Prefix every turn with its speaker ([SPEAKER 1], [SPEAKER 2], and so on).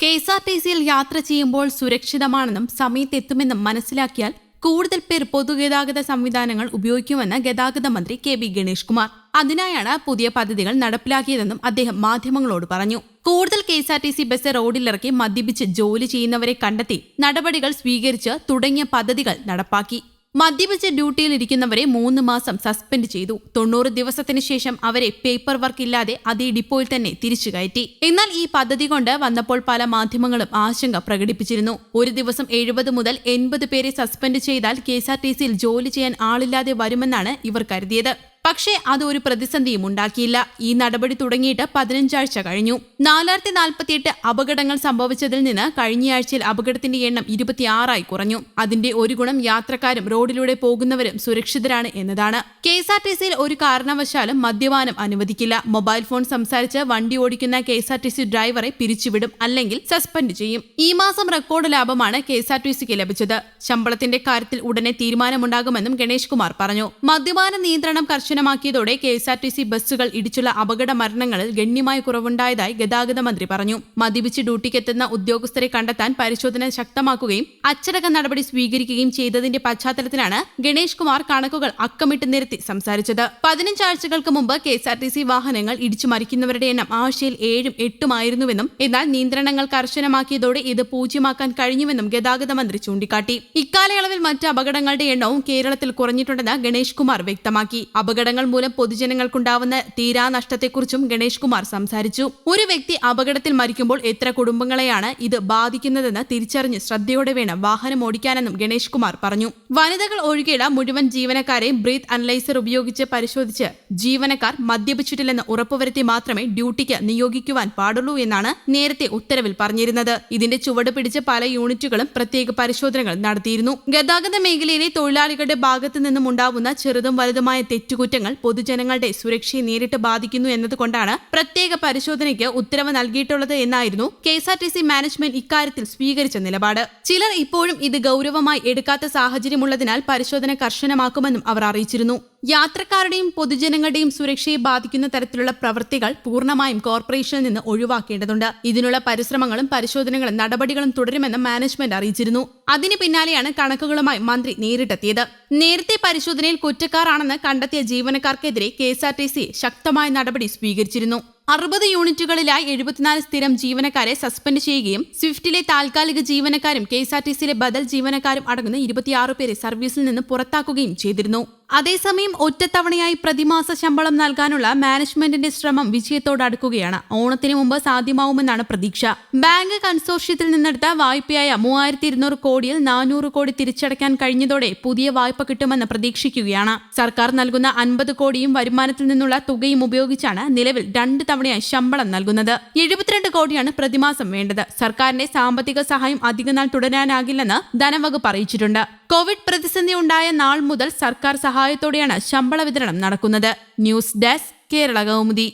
[SPEAKER 1] K S R T സിയിൽ യാത്ര ചെയ്യുമ്പോൾ സുരക്ഷിതമാണെന്നും സമയത്തെത്തുമെന്നും മനസ്സിലാക്കിയാൽ കൂടുതൽ പേർ പൊതുഗതാഗത സംവിധാനങ്ങൾ ഉപയോഗിക്കുമെന്ന് ഗതാഗത മന്ത്രി കെ ബി ഗണേഷ് കുമാർ അതിനായാണ് പുതിയ പദ്ധതികൾ നടപ്പിലാക്കിയതെന്നും അദ്ദേഹം മാധ്യമങ്ങളോട് പറഞ്ഞു. കൂടുതൽ K S R T C bus റോഡിലിറക്കി മദ്യപിച്ച് ജോലി ചെയ്യുന്നവരെ കണ്ടെത്തി നടപടികൾ സ്വീകരിച്ച് തുടങ്ങിയ പദ്ധതികൾ നടപ്പാക്കി. മദ്യപിച്ച് ഡ്യൂട്ടിയിൽ ഇരിക്കുന്നവരെ മൂന്ന് മാസം സസ്പെൻഡ് ചെയ്തു. തൊണ്ണൂറ് ദിവസത്തിന് ശേഷം അവരെ പേപ്പർ വർക്ക് ഇല്ലാതെ അതേ ഡിപ്പോയിൽ തന്നെ തിരിച്ചു കയറ്റി. എന്നാൽ ഈ പദ്ധതി കൊണ്ട് വന്നപ്പോൾ പല മാധ്യമങ്ങളും ആശങ്ക പ്രകടിപ്പിച്ചിരുന്നു. ഒരു ദിവസം എഴുപത് മുതൽ എൺപത് പേരെ സസ്പെൻഡ് ചെയ്താൽ കെ ജോലി ചെയ്യാൻ ആളില്ലാതെ വരുമെന്നാണ് ഇവർ കരുതിയത്. പക്ഷേ അത് ഒരു പ്രതിസന്ധിയും ഉണ്ടാക്കിയില്ല. ഈ നടപടി തുടങ്ങിയിട്ട് പതിനഞ്ചാഴ്ച കഴിഞ്ഞു. നാലായിരത്തി നാൽപ്പത്തിയെട്ട് അപകടങ്ങൾ സംഭവിച്ചതിൽ നിന്ന് കഴിഞ്ഞയാഴ്ചയിൽ അപകടത്തിന്റെ എണ്ണം ഇരുപത്തിയാറായി കുറഞ്ഞു. അതിന്റെ ഒരു ഗുണം യാത്രക്കാരും റോഡിലൂടെ പോകുന്നവരും സുരക്ഷിതരാണ് എന്നതാണ്. കെ എസ് ആർ ടി സിയിൽ ഒരു കാരണവശാലും മദ്യപാനം അനുവദിക്കില്ല. മൊബൈൽ ഫോൺ സംസാരിച്ച് വണ്ടി ഓടിക്കുന്ന K S R T C ഡ്രൈവറെ പിരിച്ചുവിടും അല്ലെങ്കിൽ സസ്പെൻഡ് ചെയ്യും. ഈ മാസം റെക്കോർഡ് ലാഭമാണ് കെ എസ് ആർ ടി സിക്ക് ലഭിച്ചത്. ശമ്പളത്തിന്റെ കാര്യത്തിൽ ഉടനെ തീരുമാനമുണ്ടാകുമെന്നും ഗണേഷ് കുമാർ പറഞ്ഞു. മദ്യപാന നിയന്ത്രണം കർശനമാക്കിയതോടെ K S R T C ബസ്സുകൾ ഇടിച്ചുള്ള അപകട മരണങ്ങളിൽ ഗണ്യമായ കുറവുണ്ടായതായി ഗതാഗത മന്ത്രി പറഞ്ഞു. മദ്യപിച്ച് ഡ്യൂട്ടിക്കെത്തുന്ന ഉദ്യോഗസ്ഥരെ കണ്ടെത്താൻ പരിശോധന ശക്തമാക്കുകയും അച്ചടക്ക നടപടി സ്വീകരിക്കുകയും ചെയ്തതിന്റെ പശ്ചാത്തലത്തിലാണ് ഗണേഷ് കുമാർ കണക്കുകൾ അക്കമിട്ട് നിരത്തി സംസാരിച്ചത്. പതിനഞ്ചാഴ്ചകൾക്ക് മുമ്പ് K S R T C വാഹനങ്ങൾ ഇടിച്ചു മരിക്കുന്നവരുടെ എണ്ണം ആഴ്ചയിൽ ഏഴും എട്ടുമായിരുന്നുവെന്നും എന്നാൽ നിയന്ത്രണങ്ങൾ കർശനമാക്കിയതോടെ ഇത് പൂജ്യമാക്കാൻ കഴിഞ്ഞുവെന്നും ഗതാഗത മന്ത്രി ചൂണ്ടിക്കാട്ടി. ഇക്കാലയളവിൽ മറ്റ് അപകടങ്ങളുടെ എണ്ണവും കേരളത്തിൽ കുറഞ്ഞിട്ടുണ്ടെന്ന് ഗണേഷ് കുമാർ വ്യക്തമാക്കി. അപകടങ്ങൾ മൂലം പൊതുജനങ്ങൾക്കുണ്ടാവുന്ന തീരാനഷ്ടത്തെക്കുറിച്ചും ഗണേഷ് കുമാർ സംസാരിച്ചു. ഒരു വ്യക്തി അപകടത്തിൽ മരിക്കുമ്പോൾ എത്ര കുടുംബങ്ങളെയാണ് ഇത് ബാധിക്കുന്നതെന്ന് തിരിച്ചറിഞ്ഞ് ശ്രദ്ധയോടെ വേണം വാഹനം ഓടിക്കാനെന്നും ഗണേഷ് കുമാർ പറഞ്ഞു. വനിതകൾ ഒഴികെയുള്ള മുഴുവൻ ജീവനക്കാരെയും ബ്രീത്ത് അനലൈസർ ഉപയോഗിച്ച് പരിശോധിച്ച് ജീവനക്കാർ മദ്യപിച്ചിട്ടില്ലെന്ന് ഉറപ്പുവരുത്തി മാത്രമേ ഡ്യൂട്ടിക്ക് നിയോഗിക്കുവാൻ പാടുള്ളൂ എന്നാണ് നേരത്തെ ഉത്തരവിൽ പറഞ്ഞിരുന്നത്. ഇതിന്റെ ചുവട് പിടിച്ച് പല യൂണിറ്റുകളും പ്രത്യേക പരിശോധനകൾ നടത്തിയിരുന്നു. ഗതാഗത മേഖലയിലെ തൊഴിലാളികളുടെ ഭാഗത്തു നിന്നും ഉണ്ടാവുന്ന ചെറുതും വലുതുമായ തെറ്റുകുറ്റങ്ങൾ പൊതുജനങ്ങളുടെ സുരക്ഷയെ നേരിട്ട് ബാധിക്കുന്നു എന്നതുകൊണ്ടാണ് പ്രത്യേക പരിശോധനയ്ക്ക് ഉത്തരവ് നൽകിയിട്ടുള്ളത് എന്നായിരുന്നു K S R T C management ഇക്കാര്യത്തിൽ സ്വീകരിച്ച നിലപാട്. ചിലർ ഇപ്പോഴും ഇത് ഗൌരവമായി എടുക്കാത്ത സാഹചര്യമുള്ളതിനാൽ പരിശോധന കർശനമാക്കുമെന്നും അവർ അറിയിച്ചിരുന്നു. യാത്രക്കാരുടെയും പൊതുജനങ്ങളുടെയും സുരക്ഷയെ ബാധിക്കുന്ന തരത്തിലുള്ള പ്രവൃത്തികൾ പൂർണമായും കോർപ്പറേഷനിൽ നിന്ന് ഒഴിവാക്കേണ്ടതുണ്ട്. ഇതിനുള്ള പരിശ്രമങ്ങളും പരിശോധനകളും നടപടികളും തുടരുമെന്ന് മാനേജ്മെന്റ് അറിയിച്ചിരുന്നു. അതിന് പിന്നാലെയാണ് കണക്കുകളുമായി മന്ത്രി നേരിട്ടെത്തിയത്. നേരത്തെ പരിശോധനയിൽ കുറ്റക്കാരാണെന്ന് കണ്ടെത്തിയ ജീവനക്കാർക്കെതിരെ K S R T C ശക്തമായ നടപടി സ്വീകരിച്ചിരുന്നു. അറുപത് യൂണിറ്റുകളിലായി എഴുപത്തിനാല് സ്ഥിരം ജീവനക്കാരെ സസ്പെൻഡ് ചെയ്യുകയും സ്വിഫ്റ്റിലെ താൽക്കാലിക ജീവനക്കാരും കെ എസ് ആർ ടി സിയിലെ ബദൽ ജീവനക്കാരും അടങ്ങുന്ന ഇരുപത്തിയാറ് പേരെ സർവീസിൽ നിന്ന് പുറത്താക്കുകയും ചെയ്തിരുന്നു. അതേസമയം ഒറ്റത്തവണയായി പ്രതിമാസ ശമ്പളം നൽകാനുള്ള മാനേജ്മെന്റിന്റെ ശ്രമം വിജയത്തോടടുക്കുകയാണ് ഓണത്തിന് മുമ്പ് സാധ്യമാവുമെന്നാണ് പ്രതീക്ഷ. ബാങ്ക് കൺസോർഷ്യത്തിൽ നിന്നെടുത്ത വായ്പയായ മൂവായിരത്തി ഇരുന്നൂറ് കോടിയിൽ നാനൂറ് കോടി തിരിച്ചടയ്ക്കാൻ കഴിഞ്ഞതോടെ പുതിയ വായ്പ കിട്ടുമെന്ന് പ്രതീക്ഷിക്കുകയാണ്. സർക്കാർ നൽകുന്ന അൻപത് കോടിയും വരുമാനത്തിൽ നിന്നുള്ള തുകയും ഉപയോഗിച്ചാണ് നിലവിൽ രണ്ട് തവണയായി ശമ്പളം നൽകുന്നത്. എഴുപത്തിരണ്ട് കോടിയാണ് പ്രതിമാസം വേണ്ടത്. സർക്കാരിന്റെ സാമ്പത്തിക സഹായം അധികനാൾ തുടരാനാകില്ലെന്ന് ധനവകുപ്പ് അറിയിച്ചിട്ടുണ്ട്. കോവിഡ് പ്രതിസന്ധി ഉണ്ടായ നാൾ മുതൽ സർക്കാർ സഹായത്തോടെയാണ് ശമ്പള വിതരണം നടക്കുന്നത്. News desk Kerala Kaumudi.